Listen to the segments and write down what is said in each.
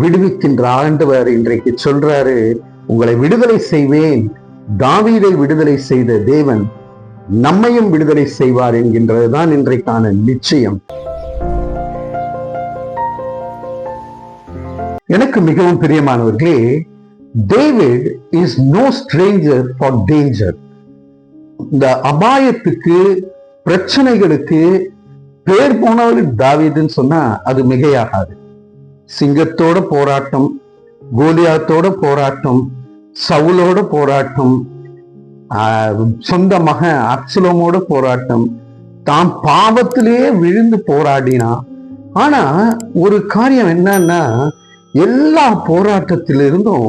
விடுவிக்கின்ற ஆண்டவர் இன்றைக்கு சொல்றாரு உங்களை விடுதலை செய்வேன். தாவீதை விடுதலை செய்த தேவன் நம்மையும் விடுதலை செய்வார் என்கின்றதுதான் இன்றைக்கான நிச்சயம். எனக்கு மிகவும் பிரியமானவர்களே David is no stranger for danger இந்த அபாயத்துக்கு பிரச்சனைகளுக்கு பேர் போனவர்கள் தாவீதுன்னு சொன்னா அது மிகையாகாது. சிங்கத்தோட போராட்டம் கோலியாத்தோட போராட்டம் சவுலோட போராட்டம் ஆஹ், சொந்த மகன் அப்சலோமோட போராட்டம். தாம் பாவத்திலேயே விழுந்து போராடினான் ஆனா ஒரு காரியம் என்னன்னா எல்லா போராட்டத்திலிருந்தும்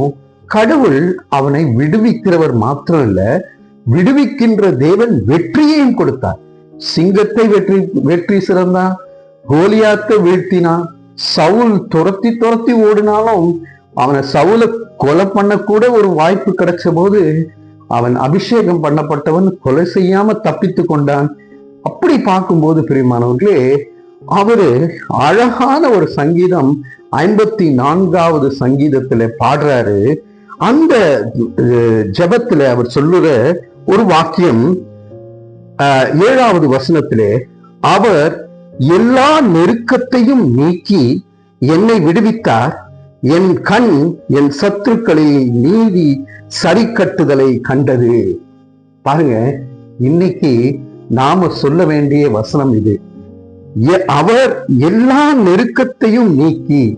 கடவுள் அவனை விடுவிக்கிறவர் மாத்திரம் இல்ல விடுவிக்கின்ற தேவன் வெற்றியையும் கொடுத்தார். சிங்கத்தை வெற்றி வெற்றி சிறந்தான் கோலியாத்தை வீழ்த்தினான் சவுல் துரத்தி துரத்தி ஓடினாலும் அவனை சவுலை கொலை பண்ண கூட ஒரு வாய்ப்பு கிடைச்ச போது அவன் அபிஷேகம் பண்ணப்பட்டவன் கொலை செய்யாம தப்பித்து கொண்டான். அப்படி பார்க்கும்போது பிரியமானவர்களே அவரு அழகான ஒரு சங்கீதம் ஐம்பத்தி நான்காவது சங்கீதத்துல பாடுறாரு. அந்த ஜபத்துல ஜெபத்துல அவர் சொல்லுற ஒரு வாக்கியம் ஏழாவது வசனத்திலே அவர் எல்லா நெருக்கத்தையும் நீக்கி என்னை விடுவித்தார். என் கண் என் சத்துருக்களில் நீதி சரி கட்டுதலை கண்டது. பாருங்க இன்னைக்கு நாம சொல்ல வேண்டிய வசனம் இது. எ- அவர் எல்லா நெருக்கத்தையும் நீக்கி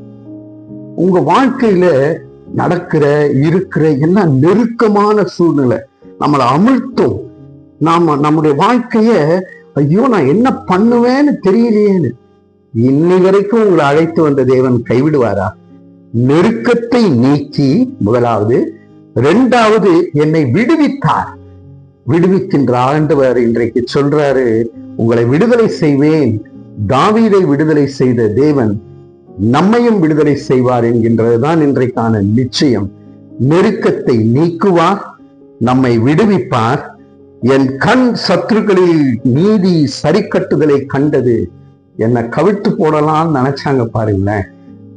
உங்க வாழ்க்கையில நடக்கிற இருக்கிற எல்லாம் நெருக்கமான சூழ்நிலை நம்மளை அமிழ்த்தும். நாம நம்முடைய வாழ்க்கைய ஐயோ நான் என்ன பண்ணுவேன்னு தெரியலையேன்னு இன்னை வரைக்கும் உங்களை அழைத்து வந்த தேவன் கைவிடுவாரா? நெருக்கத்தை நீக்கி முதலாவது. இரண்டாவது என்னை விடுவித்தார். விடுவிக்கின்ற ஆண்டவர் இன்றைக்கு சொல்றாரு. உங்களை விடுதலை செய்வேன். தாவீதை விடுதலை செய்த தேவன் நம்மையும் விடுதலை செய்வார் என்கின்றதுதான் இன்றைக்கான நிச்சயம். நெருக்கத்தை நீக்குவார் நம்மை விடுவிப்பார் என் கண் சத்துருக்களில் நீதி சரிக்கட்டுதலை கண்டது. என்னை கவிழ்த்து போடலாம்னு நினைச்சாங்க பாருங்களேன்.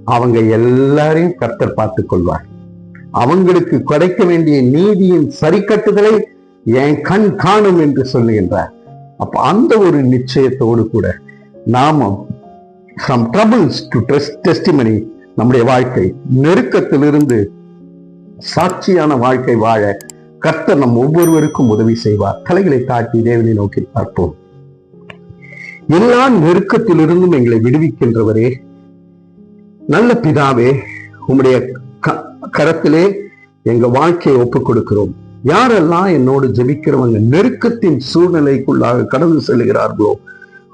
அவங்க எல்லாரையும் கர்த்தர் பார்த்து கொள்வார். அவங்களுக்கு கிடைக்க வேண்டிய நீதியின் சரிக்கட்டுதலை என் கண் காணும் என்று சொல்லுகின்றார். அப்ப அந்த ஒரு நிச்சயத்தோடு கூட நாம ஃப்ரம் ட்ரபிள்ஸ் டு டெஸ்டிமனி நம்முடைய வாழ்க்கை நெருக்கத்திலிருந்து சாட்சியான வாழ்க்கை வாழ கர்த்தர் நம் ஒவ்வொருவருக்கும் உதவி செய்வார். தலைகளை தாட்டி தேவனை நோக்கி பார்ப்போம். எல்லா நெருக்கத்திலிருந்தும் எங்களை விடுவிக்கின்றவரே நல்ல பிதாவே உம்முடைய க- கரத்திலே எங்க வாழ்க்கையை ஒப்புக் கொடுக்கிறோம் யாரெல்லாம் என்னோடு ஜபிக்கிறவங்க நெருக்கத்தின் சூழ்நிலைக்குள்ளாக கடந்து செல்கிறார்களோ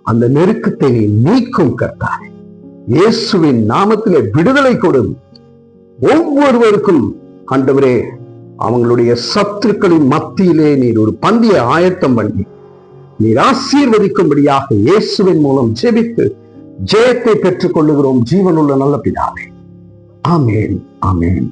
அந்த நெருக்கத்தை நீ நீக்கும் கர்த்தார் இயேசுவின் நாமத்திலே விடுதலை கொடும் ஒவ்வொருவருக்கும் ஆண்டவரே அவங்களுடைய சத்துருக்களின் மத்தியிலே நீர் ஒரு பந்தியை ஆயத்தம் பண்ணி நீர் ஆசீர்வதிக்கும்படியாக இயேசுவின் மூலம் ஜெபித்து ஜெயத்தை பெற்றுக் கொள்ளுகிறோம் ஜீவனுள்ள நல்ல பிதாவே. ஆமேன் ஆமேன்.